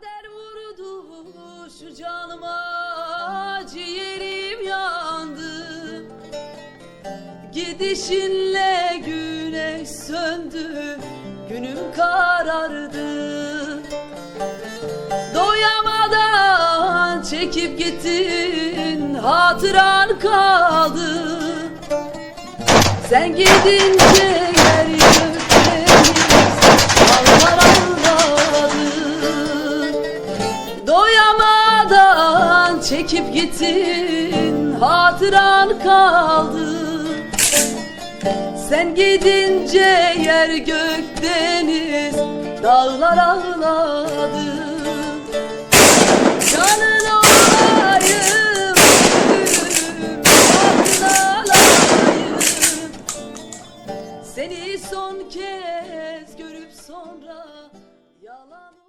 Kader vurdu şu canıma ciğerim yandı. Gidişinle güneş söndü günüm karardı. Doyamadan çekip gittin hatıran kaldı. Sen gidince yer Doyamadan çekip gittin Hatıran kaldı. Sen gidince yer gök deniz Dağlar ağladı. Canın olayım Aklın Seni son kez görüp sonra Yalan